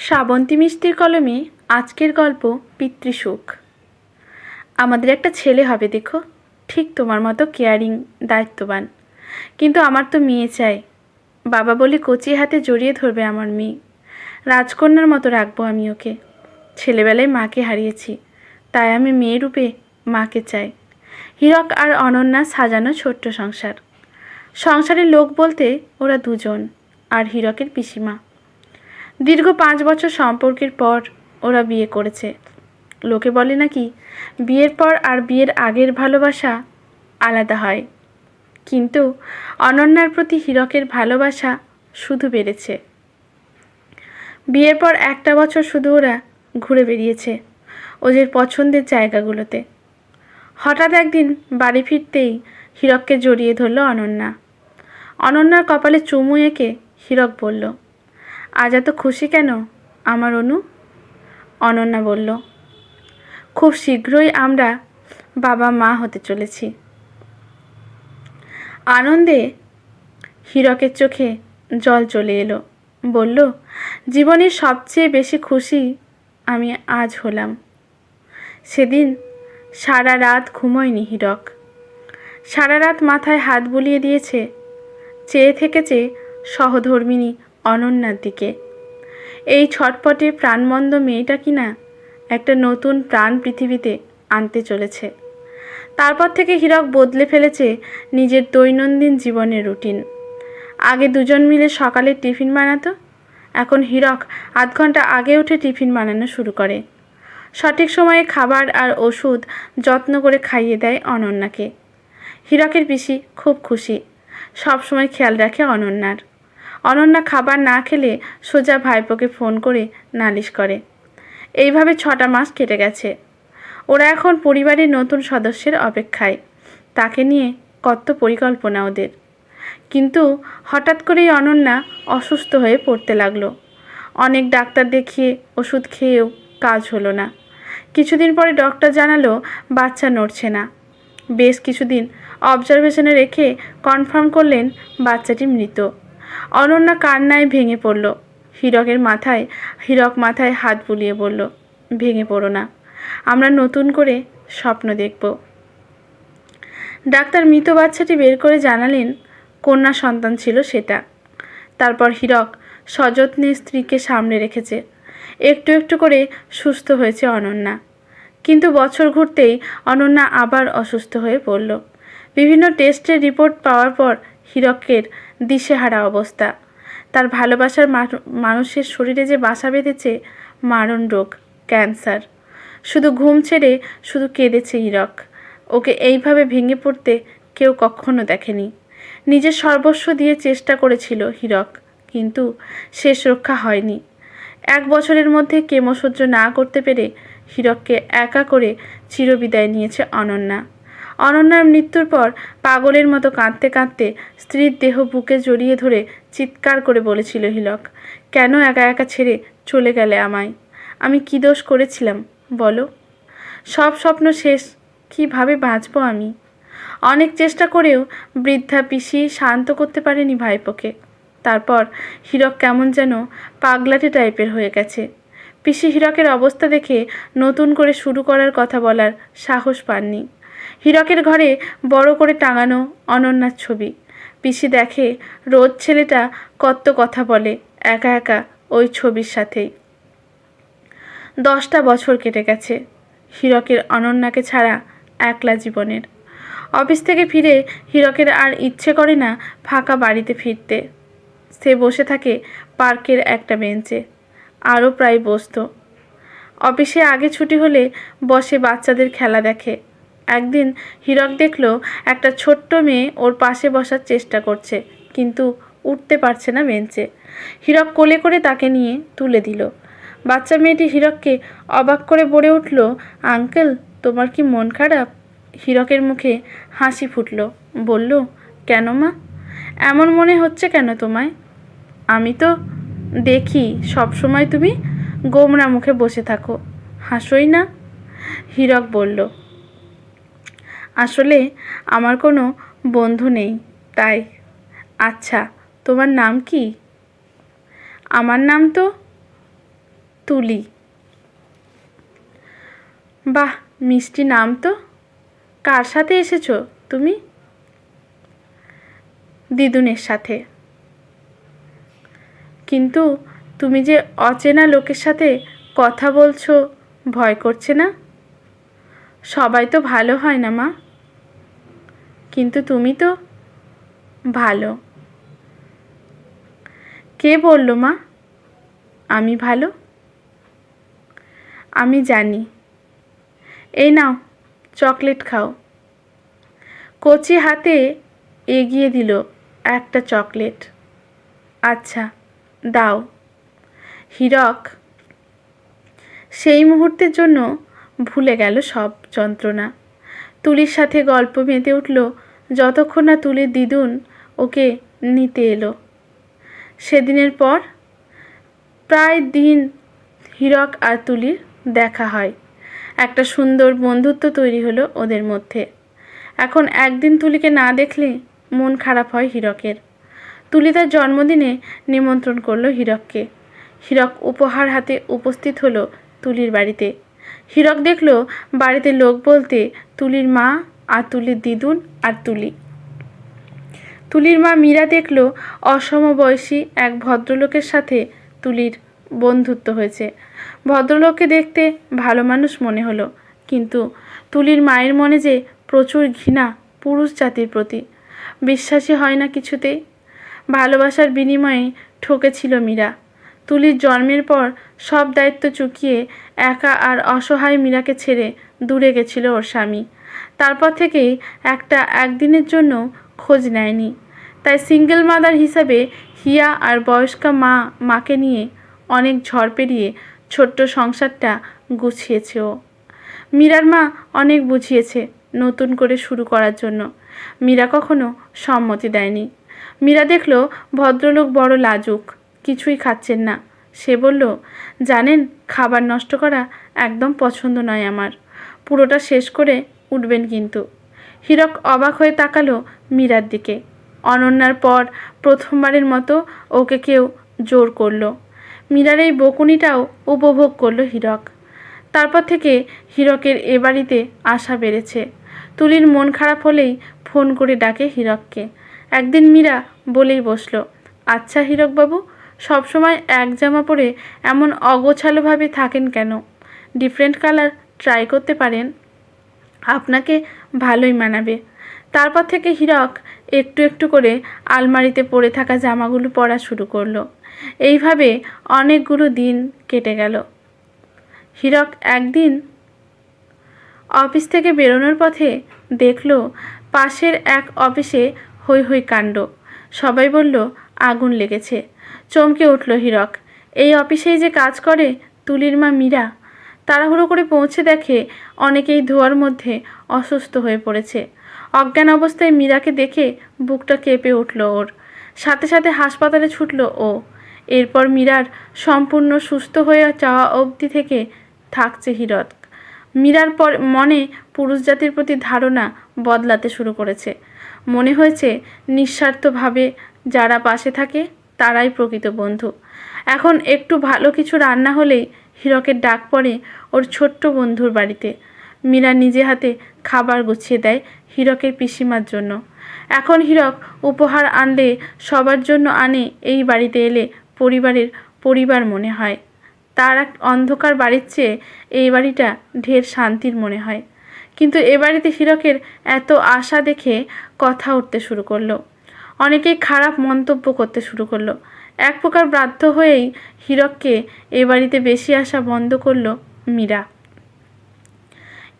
শ্রাবন্তী মিষ্টির কলমে আজকের গল্প পিতৃসুখ আমাদের একটা ছেলে হবে, দেখো। ঠিক তোমার মতো কেয়ারিং দায়িত্ববান। কিন্তু আমার তো মেয়ে চাই। বাবা বলে কচি হাতে জড়িয়ে ধরবে আমার মেয়ে। রাজকন্যার মতো রাখব আমি ওকে। ছেলেবেলায় মাকে হারিয়েছি। তাই আমি মেয়ে রূপে মাকে চাই। হীরক আর অনন্যা সাজানো ছোট্ট সংসার। সংসারের লোক বলতে ওরা দুজন, আর হীরকের পিসিমা। দীর্ঘ পাঁচ বছর সম্পর্কের পর ওরা বিয়ে করেছে। লোকে বলে নাকি, বিয়ের পর আর বিয়ের আগের ভালোবাসা আলাদা হয়। কিন্তু অনন্যার প্রতি হীরকের ভালোবাসা শুধু বেড়েছে। বিয়ের পর একটা বছর শুধু ওরা ঘুরে বেরিয়েছে ওদের পছন্দের জায়গাগুলোতে। হঠাৎ একদিন বাড়ি ফিরতেই হীরককে জড়িয়ে ধরল অনন্যা। অনন্যার কপালে চুমু এঁকে হীরক বলল আজ এত খুশি কেন? আমার অনু? অনন্যা বলল, খুব শীঘ্রই আমরা বাবা মা হতে চলেছি। আনন্দে হীরকের চোখে জল চলে এলো। বলল, জীবনের সবচেয়ে বেশি খুশি আমি আজ হলাম। সেদিন সারা রাত ঘুমোয়নি হীরক। সারা রাত মাথায় হাত বুলিয়ে দিয়েছে। চেয়ে থেকেছে সহধর্মিনী অনন্যার দিকে। এই ছটপটে প্রাণবন্ধ মেয়েটা কিনা একটা নতুন প্রাণ পৃথিবীতে আনতে চলেছে। তারপর থেকে হীরক বদলে ফেলেছে নিজের দৈনন্দিন জীবনের রুটিন। আগে দুজন মিলে সকালে টিফিন বানাতো, এখন হীরক আধ ঘণ্টা আগে উঠে টিফিন বানানো শুরু করে। সঠিক সময়ে খাবার আর ওষুধ যত্ন করে খাইয়ে দেয় অনন্যাকে। হীরকের পিসি খুব খুশি সব সময় খেয়াল রাখে অনন্যার। অনন্যা খাবার না খেলে সোজা ভাইপোকে ফোন করে নালিশ করে। এইভাবে ছটা মাস কেটে গেছে। ওরা এখন পরিবারের নতুন সদস্যের অপেক্ষায়। তাকে নিয়ে কত পরিকল্পনা ওদের। কিন্তু হঠাৎ করেই অনন্যা অসুস্থ হয়ে পড়তে লাগল। অনেক ডাক্তার দেখিয়ে ওষুধ খেয়েও কাজ হলো না। কিছুদিন পরে ডক্টর জানালো বাচ্চা নড়ছে না। বেশ কিছুদিন অবজারভেশনে রেখে কনফার্ম করলেন বাচ্চাটি মৃত। অনন্যা কান্নায় ভেঙে পড়ল। হীরকের মাথায়, হীরক মাথায় হাত বুলিয়ে বলল, ভেঙে পড়ো না। আমরা নতুন করে স্বপ্ন দেখব। ডাক্তার মৃত বাচ্চাটি বের করে জানালেন, কন্যা সন্তান ছিল সেটা। তারপর হীরক সযত্নে স্ত্রীকে সামনে রেখেছে। একটু একটু করে সুস্থ হয়েছে অনন্যা। কিন্তু বছর ঘুরতেই অনন্যা আবার অসুস্থ হয়ে পড়ল। বিভিন্ন টেস্টের রিপোর্ট পাওয়ার পর হীরকের দিশেহারা অবস্থা। তার ভালোবাসার মানুষের শরীরে যে বাসা বেঁধেছে, মারণ রোগ, ক্যান্সার। শুধু ঘুম ছেড়ে শুধু কেঁদেছে হীরক ওকে এইভাবে ভেঙে পড়তে কেউ কখনো দেখেনি। নিজের সর্বস্ব দিয়ে চেষ্টা করেছিল হীরক, কিন্তু শেষ রক্ষা হয়নি। এক বছরের মধ্যে কেমো সহ্য না করতে পেরে হীরককে একা করে চিরবিদায় নিয়েছে অনন্যা। অনন্যার মৃত্যুর পর পাগলের মতো কাঁদতে কাঁদতে স্ত্রীর দেহ বুকে জড়িয়ে ধরে চিৎকার করে বলেছিল হিলক, কেন একা একা ছেড়ে চলে গেলে আমায়? আমি কী দোষ করেছিলাম? বলো। সব স্বপ্ন শেষ, কীভাবে বাঁচবো আমি? অনেক চেষ্টা করেও বৃদ্ধা পিসি শান্ত করতে পারেনি ভাইপোকে। তারপর হীরক কেমন যেন পাগলাটে টাইপের হয়ে গেছে। পিসি হীরকের অবস্থা দেখে নতুন করে শুরু করার কথা বলার সাহস পাননি। হীরকের ঘরে বড় করে টাঙানো অনন্যার ছবি। পিসি দেখে, রোজ ছেলেটা কত কথা বলে, একা একা ওই ছবির সাথেই। দশটা বছর কেটে গেছে। হীরকের অনন্যাকে ছাড়া একলা জীবনের। অফিস থেকে ফিরে হীরকের আর ইচ্ছে করে না ফাঁকা বাড়িতে ফিরতে। সে বসে থাকে পার্কের একটা বেঞ্চে, আরও প্রায় বসত। অফিসে আগে ছুটি হলে বসে বাচ্চাদের খেলা দেখে। একদিন হীরক দেখল একটা ছোট্ট মেয়ে ওর পাশে বসার চেষ্টা করছে, কিন্তু উঠতে পারছে না বেঞ্চে। হীরক কোলে করে তাকে নিয়ে তুলে দিল। বাচ্চা মেয়েটি হীরককে অবাক করে বলে উঠল, আঙ্কেল, তোমার কি মন খারাপ? হীরকের মুখে হাসি ফুটল, বলল, কেন মা? এমন মনে হচ্ছে কেন তোমায়? আমি তো দেখি সব সময় তুমি গোমরা মুখে বসে থাকো, হাসোই না? হীরক বলল আসলে আমার কোনো বন্ধু নেই, তাই। আচ্ছা তোমার নাম কি? আমার নাম তো তুলি। বাহ, মিষ্টি নাম তো। কার সাথে এসেছ তুমি? দিদুনের সাথে। কিন্তু তুমি যে অচেনা লোকের সাথে কথা বলছো, ভয় করছে না? সবাই তো ভালো হয় না, মা। কিন্তু তুমি তো ভালো। কে বলল মা? আমি ভালো? আমি জানি। এই নাও, চকলেট খাও। কচি হাতে এগিয়ে দিল একটা চকলেট। আচ্ছা দাও। হীরক সেই মুহূর্তের জন্য ভুলে গেল সব যন্ত্রণা। তুলির সাথে গল্প মেতে উঠল। যতক্ষণ না তুলির দিদুন ওকে নিতে এলো। সেদিনের পর প্রায় দিন হীরক আর তুলির দেখা হয়। একটা সুন্দর বন্ধুত্ব তৈরি হলো ওদের মধ্যে। এখন একদিন তুলিকে না দেখলে মন খারাপ হয় হীরকের। তুলি তার জন্মদিনে নিমন্ত্রণ করল হীরককে। হীরক উপহার হাতে উপস্থিত হলো তুলির বাড়িতে। হীরক দেখল, বাড়িতে লোক বলতে তুলির মা আর তুলির দিদুন আর তুলি। তুলির মা মীরা দেখল অসমবয়সী এক ভদ্রলোকের সাথে তুলির বন্ধুত্ব হয়েছে। ভদ্রলোককে দেখতে ভালো মানুষ মনে হলো, কিন্তু তুলির মায়ের মনে যে প্রচুর ঘৃণা পুরুষ জাতির প্রতি, বিশ্বাসী হয় না কিছুতেই। ভালোবাসার বিনিময়ে ঠকেছিল মীরা। তুলির জন্মের পর সব দায়িত্ব চুকিয়ে একা আর অসহায় মীরাকে ছেড়ে দূরে গেছিল ওর স্বামী। তারপর থেকেই একটা একদিনের জন্য খোঁজ নেয়নি। তাই সিঙ্গেল মাদার হিসাবে হিয়া আর বয়স্কা মা, মাকে নিয়ে অনেক ঝড় পেরিয়ে ছোট্ট সংসারটা গুছিয়েছে ও। মীরার মা অনেক বুঝিয়েছে নতুন করে শুরু করার জন্য। মীরা কখনো সম্মতি দেয়নি। মীরা দেখল ভদ্রলোক বড় লাজুক। কিছুই খাচ্ছেন না। সে বলল, জানেন, খাবার নষ্ট করা একদম পছন্দ নয় আমার। পুরোটা শেষ করে উঠবেন কিন্তু। হীরক অবাক হয়ে তাকালো মীরার দিকে। অনন্যার পর প্রথমবারের মতো ওকে কেউ জোর করল। মীরার এই বকুনিটাও উপভোগ করল হীরক। তারপর থেকে হীরকের এ বাড়িতে আশা বেড়েছে। তুলির মন খারাপ হলেই ফোন করে ডাকে হীরককে। একদিন মীরা বলেই বসল আচ্ছা হীরকবাবু সবসময় এক জামা পরে এমন অগোছালোভাবে থাকেন কেন? ডিফারেন্ট কালার ট্রাই করতে পারেন। আপনাকে ভালোই মানাবে। তারপর থেকে হীরক একটু একটু করে আলমারিতে পড়ে থাকা জামাগুলো পরা শুরু করল। এইভাবে অনেকগুলো দিন কেটে গেল। হীরক একদিন অফিস থেকে বেরোনোর পথে দেখল পাশের এক অফিসে হৈ হৈ কাণ্ড। সবাই বলল, আগুন লেগেছে। চমকে উঠল হীরক। এই অফিসেই যে কাজ করে তুলির মা মীরা, তাড়াহুড়ো করে পৌঁছে দেখে অনেকেই ধোয়ার মধ্যে অসুস্থ হয়ে পড়েছে। অজ্ঞান অবস্থায় মীরাকে দেখে বুকটা কেঁপে উঠল ওর। সাথে সাথে হাসপাতালে ছুটল ও। এরপর মীরার সম্পূর্ণ সুস্থ হয়ে যাওয়া অবধি থেকে থাকছে হীরক। মীরার পর মনে পুরুষ জাতির প্রতি ধারণা বদলাতে শুরু করেছে। মনে হয়েছে নিঃস্বার্থভাবে যারা পাশে থাকে তারাই প্রকৃত বন্ধু। এখন একটু ভালো কিছু রান্না হলেই হীরকের ডাক পড়ে ওর ছোট্ট বন্ধুর বাড়িতে। মীরা নিজে হাতে খাবার গুছিয়ে দেয় হীরকের পিসিমার জন্য। এখন হীরক উপহার আনলে সবার জন্য আনে এই বাড়িতে এলে পরিবারের পরিবার মনে হয়। তার এক অন্ধকার বাড়ির চেয়ে এই বাড়িটা ঢের শান্তির মনে হয়। কিন্তু এ বাড়িতে হীরকের এত আশা দেখে কথা উঠতে শুরু করল। অনেকেই খারাপ মন্তব্য করতে শুরু করল। এক প্রকার বাধ্য হয়েই হীরককে এ বাড়িতে বেশি আসা বন্ধ করল মীরা।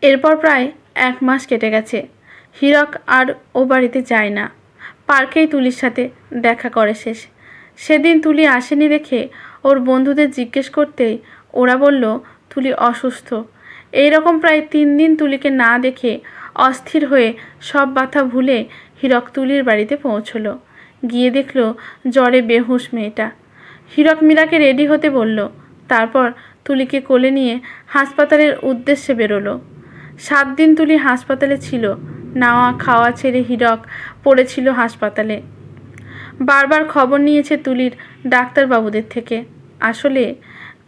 এরপর প্রায় এক মাস কেটে গেছে। হীরক আর ও বাড়িতে যায় না। পার্কেই তুলির সাথে দেখা করে শেষ। সেদিন তুলি আসেনি দেখে ওর বন্ধুদের জিজ্ঞেস করতেই ওরা বলল, তুলি অসুস্থ। এই রকম প্রায় তিন দিন তুলিকে না দেখে অস্থির হয়ে সব ব্যথা ভুলে হীরক তুলির বাড়িতে পৌঁছলো। গিয়ে দেখল জ্বরে বেহুশ মেয়েটা। হীরক মীরাকে রেডি হতে বলল। তারপর তুলিকে কোলে নিয়ে হাসপাতালের উদ্দেশ্যে বেরোলো। সাত দিন তুলি হাসপাতালে ছিল। নাওয়া, খাওয়া ছেড়ে হীরক পড়েছিল হাসপাতালে। বারবার খবর নিয়েছে তুলির ডাক্তারবাবুদের থেকে। আসলে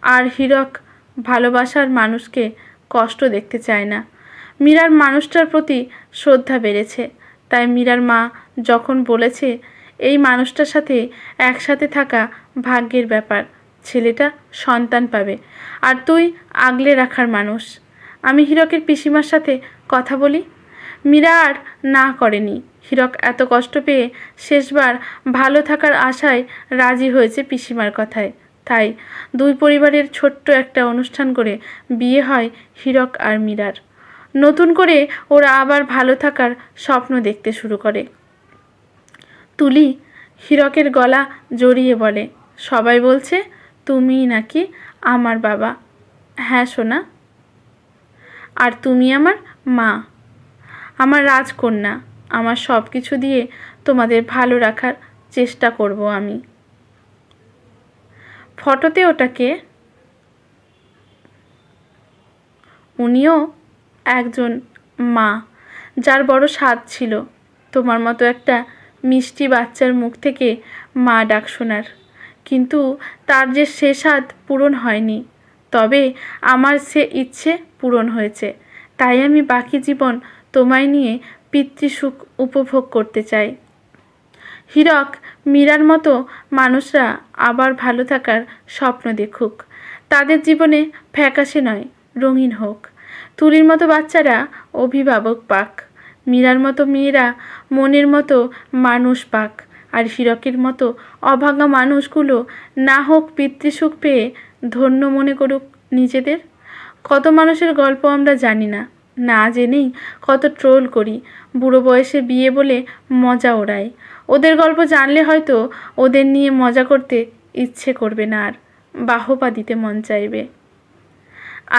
আর হীরক ভালোবাসার মানুষকে কষ্ট দেখতে চায় না। মীরার মানুষটার প্রতি শ্রদ্ধা বেড়েছে। তাই মীরার মা যখন বলেছে, এই মানুষটার সাথে একসাথে থাকা ভাগ্যের ব্যাপার, ছেলেটা সন্তান পাবে, আর তুই আগলে রাখার মানুষ। আমি হীরকের পিসিমার সাথে কথা বলি? মীরা আর না করেনি। হীরক এত কষ্ট পেয়ে শেষবার ভালো থাকার আশায় রাজি হয়েছে পিসিমার কথায়। তাই দুই পরিবারের ছোট্ট একটা অনুষ্ঠান করে বিয়ে হয় হীরক আর মীরার। নতুন করে ওরা আবার ভালো থাকার স্বপ্ন দেখতে শুরু করে। তুলি হীরকের গলা জড়িয়ে বলে, সবাই বলছে তুমিই নাকি আমার বাবা? হ্যাঁ সোনা। আর তুমি আমার মা? আমার রাজকন্যা। আমার সব কিছু দিয়ে তোমাদের ভালো রাখার চেষ্টা করব আমি। ফটোতে ওটাকে? উনিও একজন মা, যার বড় স্বাদ ছিল। তোমার মতো একটা মিষ্টি বাচ্চার মুখ থেকে মা ডাক শোনার। কিন্তু তার যে সে স্বাদ পূরণ হয়নি, তবে আমার সে ইচ্ছে পূরণ হয়েছে। তাই আমি বাকি জীবন তোমায় নিয়ে পিতৃসুখ উপভোগ করতে চাই। হীরক, মীরার মতো মানুষরা আবার ভালো থাকার স্বপ্ন দেখুক। তাদের জীবনে ফ্যাকাশে নয়, রঙিন হোক। তুলির মতো বাচ্চারা অভিভাবক পাক, মীরার মতো মেয়েরা মনের মতো মানুষ পাক, আর হীরকের মতো অভাগা মানুষগুলো না হোক পিতৃসুখ পেয়ে ধন্য মনে করুক নিজেদের? কত মানুষের গল্প আমরা জানি না না জেনেই কত ট্রোল করি, বুড়ো বয়সে বিয়ে বলে মজা ওড়ায় ওদের গল্প জানলে হয়তো ওদের নিয়ে মজা করতে ইচ্ছে করবে না আর, বাহবা দিতে মন চাইবে।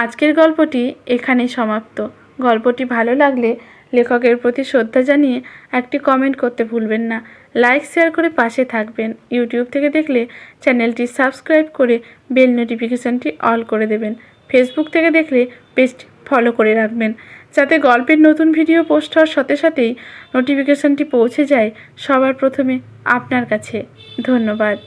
আজকের গল্পটি এখানেই সমাপ্ত। গল্পটি ভালো লাগলে লেখকের প্রতি শ্রদ্ধা জানিয়ে একটি কমেন্ট করতে ভুলবেন না। লাইক শেয়ার করে পাশে থাকবেন। ইউটিউব থেকে দেখলে চ্যানেলটি সাবস্ক্রাইব করে বেল নোটিফিকেশানটি অল করে দেবেন। ফেসবুক থেকে দেখলে পেজটি ফলো করে রাখবেন। যাতে গল্পের নতুন ভিডিও পোস্ট হওয়ার সাথে সাথেই নোটিফিকেশানটি পৌঁছে যায় সবার প্রথমে আপনার কাছে। ধন্যবাদ।